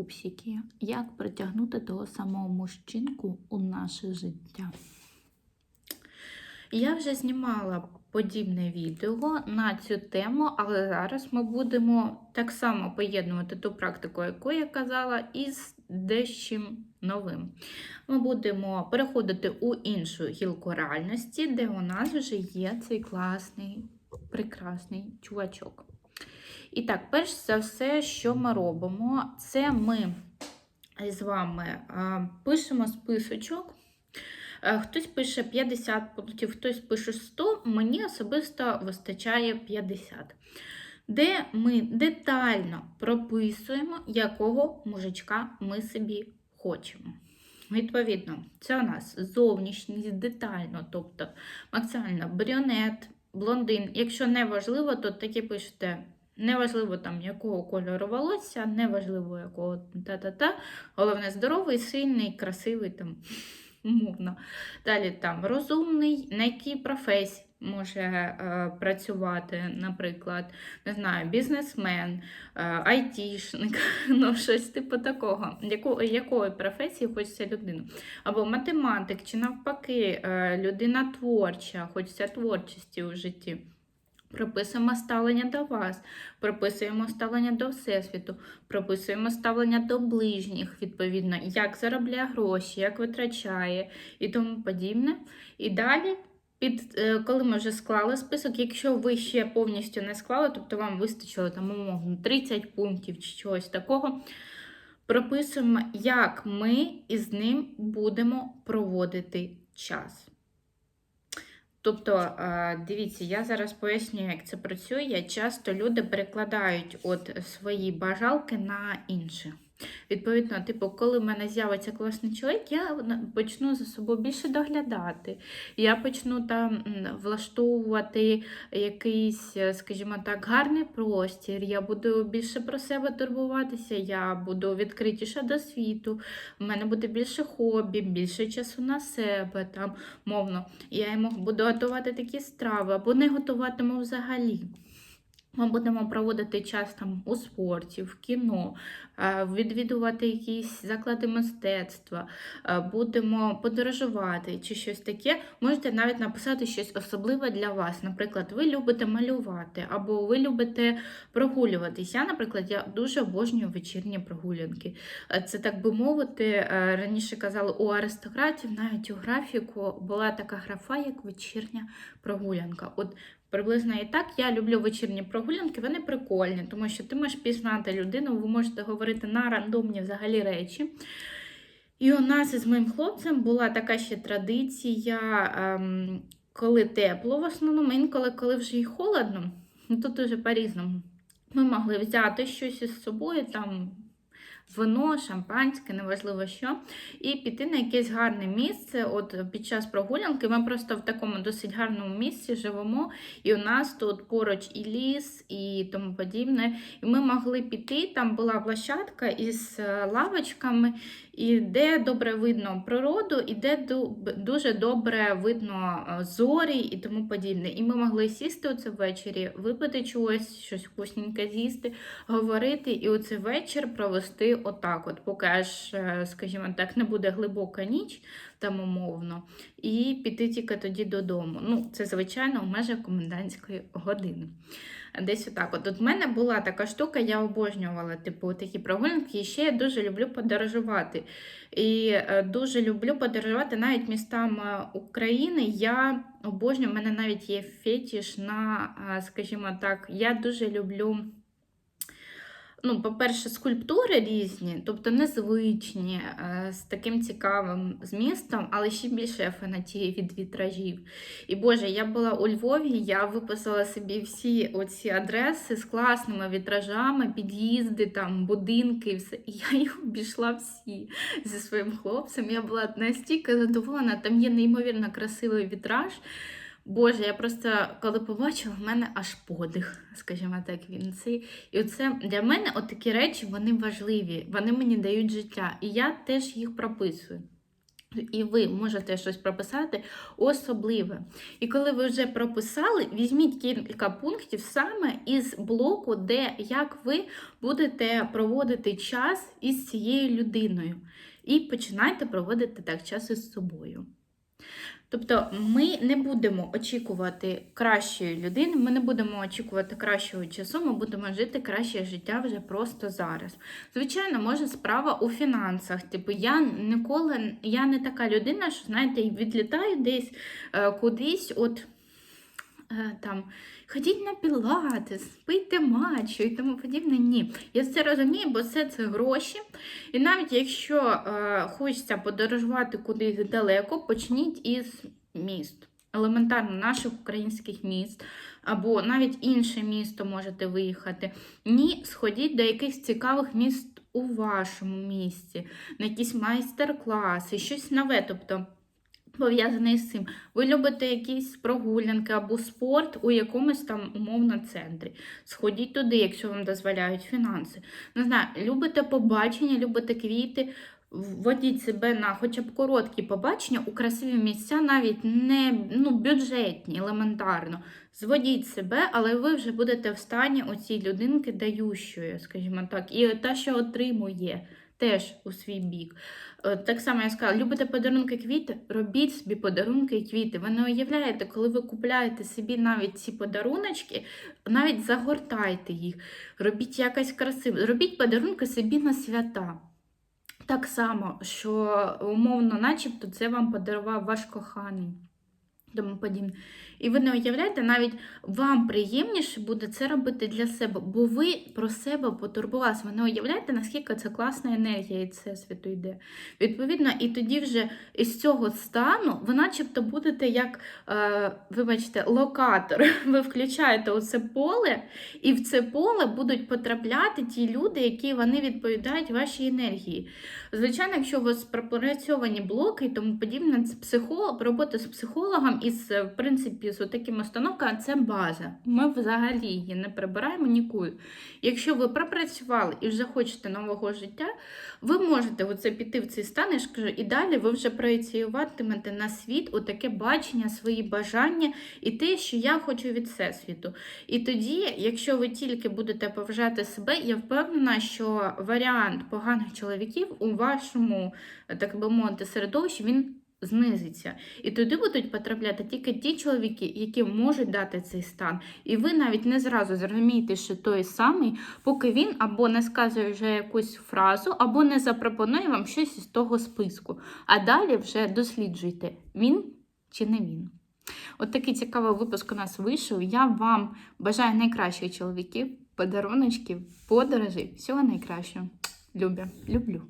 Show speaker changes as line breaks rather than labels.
пупсики. Як притягнути того самого мужчинку у наше життя? Я вже знімала подібне відео на цю тему, але зараз ми будемо так само поєднувати ту практику, яку я казала, із дещим новим. Ми будемо переходити у іншу гілку реальності, де у нас вже є цей класний, прекрасний чувачок. І так, перш за все, що ми робимо, це ми з вами пишемо списочок. Хтось пише 50 пунктів, хтось пише 100, мені особисто вистачає 50. Де ми детально прописуємо, якого мужичка ми собі хочемо. Відповідно, це у нас зовнішність детально, тобто максимально брюнет, блондин. Якщо не важливо, то таки пишете. Неважливо там якого кольору волосся, неважливо якого та-та-та. Головне, здоровий, сильний, красивий там умовно. Далі там розумний, на якій професії може е, працювати, наприклад, не знаю, бізнесмен, е, айтішник, ну щось типу такого. Яку, якої професії хочеться людину? Або математик, чи навпаки, е, людина творча, хочеться творчості у житті. Прописуємо ставлення до вас, прописуємо ставлення до Всесвіту, прописуємо ставлення до ближніх, відповідно, як заробляє гроші, як витрачає і тому подібне. І далі, під, е, коли ми вже склали список, якщо ви ще повністю не склали, тобто вам вистачило там, умовно, 30 пунктів чи чогось такого, прописуємо, як ми із ним будемо проводити час. Тобто, е, дивіться, я зараз поясню, як це працює. Часто люди перекладають от свої бажалки на інші. Відповідно, типу, коли в мене з'явиться класний чоловік, я почну за собою більше доглядати. Я почну там влаштовувати якийсь, е, скажімо так, гарний простір. Я буду більше про себе турбуватися, я буду відкритіша до світу, в мене буде більше хобі, більше часу на себе. там, Мовно, я йому буду готувати такі страви або не готуватиму взагалі. Ми будемо проводити час там у спорті, в кіно, відвідувати якісь заклади мистецтва, будемо подорожувати чи щось таке. Можете навіть написати щось особливе для вас. Наприклад, ви любите малювати або ви любите прогулюватись. Я, наприклад, я дуже обожнюю вечірні прогулянки. Це, так би мовити, раніше казали у аристократів, навіть у графіку була така графа, як вечірня прогулянка. От Приблизно і так я люблю вечірні прогулянки, вони прикольні, тому що ти можеш пізнати людину, ви можете говорити на рандомні взагалі речі. І у нас із моїм хлопцем була така ще традиція, ем, коли тепло, в основному, інколи, коли вже і холодно, ну тут уже по-різному. Ми могли взяти щось із собою, там вино, шампанське, неважливо що, і піти на якесь гарне місце. От під час прогулянки ми просто в такому досить гарному місці живемо, і у нас тут поруч і ліс, і тому подібне. І ми могли піти, там була площадка із е, лавочками, і де добре видно природу, і де дуже добре видно е, зорі і тому подібне. І ми могли сісти оце ввечері, випити чогось, щось вкусненьке з'їсти, говорити, і оцей вечір провести отак, от, поки аж, е, скажімо так, не буде глибока ніч, там умовно, і піти тільки тоді додому. Ну, це, звичайно, в межах комендантської години. Десь отак. От От мене була така штука, я обожнювала типу, такі прогулянки, і ще я дуже люблю подорожувати. І е, дуже люблю подорожувати навіть містам е, України. Я обожнюю, в мене навіть є фетіш на, скажімо так, я дуже люблю ну, по-перше, скульптури різні, тобто незвичні, е, з таким цікавим змістом, але ще більше я фанатію від вітражів. І Боже, я була у Львові, я виписала собі всі оці адреси з класними вітражами, під'їзди, там, будинки і все. І я їх обійшла всі зі своїм хлопцем. Я була настільки задоволена, там є неймовірно красивий вітраж. Боже, я просто коли побачила, в мене аж подих, скажімо так, він цей. І оце для мене от такі речі вони важливі, вони мені дають життя. І я теж їх прописую. І ви можете щось прописати особливе. І коли ви вже прописали, візьміть кілька пунктів саме із блоку, де як ви будете проводити час із цією людиною. І починайте проводити так час із собою. Тобто ми не будемо очікувати кращої людини, ми не будемо очікувати кращого часу, ми будемо жити краще життя вже просто зараз. Звичайно, може справа у фінансах. Типу, я ніколи я не така людина, що знаєте, відлітаю десь е, кудись, от там. Ходіть на пілатес, пийте матчу і тому подібне. Ні. Я це розумію, бо все це гроші. І навіть якщо е, хочеться подорожувати кудись далеко, почніть із міст. Елементарно наших українських міст, або навіть інше місто можете виїхати. Ні, сходіть до якихось цікавих міст у вашому місті, на якісь майстер-класи, щось нове. тобто пов'язаний з цим. Ви любите якісь прогулянки або спорт у якомусь там умовно центрі. Сходіть туди, якщо вам дозволяють фінанси. Не знаю, любите побачення, любите квіти. Вводіть себе на хоча б короткі побачення у красиві місця, навіть не ну, бюджетні, елементарно. Зводіть себе, але ви вже будете в стані оцій людинки дающої, скажімо так, і та, що отримує теж у свій бік. Е, Так само я сказала, любите подарунки квіти, робіть собі подарунки і квіти. Ви не уявляєте, коли ви купляєте собі навіть ці подаруночки, навіть загортайте їх, робіть якось красиво, робіть подарунки собі на свята. Так само, що умовно, начебто, це вам подарував ваш коханий. Тому подібне. І ви не уявляєте, навіть вам приємніше буде це робити для себе, бо ви про себе потурбувалися. Ви не уявляєте, наскільки це класна енергія і це світу йде. Відповідно, і тоді вже із цього стану ви начебто будете як, е, вибачте, локатор. Ви включаєте оце поле, і в це поле будуть потрапляти ті люди, які вони відповідають вашій енергії. Звичайно, якщо у вас пропрацьовані блоки і тому подібне, це психолог, робота з психологом і з, в принципі, з такими установками це база. Ми взагалі її не прибираємо нікуди. Якщо ви пропрацювали і вже хочете нового життя, ви можете оце піти в цей стан, я ж і далі ви вже проєціюватимете на світ отаке бачення, свої бажання і те, що я хочу від всесвіту. І тоді, якщо ви тільки будете поважати себе, я впевнена, що варіант поганих чоловіків у вашому, так би мовити, середовищі він знизиться. І туди будуть потрапляти тільки ті чоловіки, які можуть дати цей стан. І ви навіть не зразу зрозумієте, що той самий, поки він або не сказує вже якусь фразу, або не запропонує вам щось із того списку. А далі вже досліджуйте, він чи не він. От такий цікавий випуск у нас вийшов. Я вам бажаю найкращих чоловіків, подаруночків, подорожей, всього найкращого. Любя, люблю.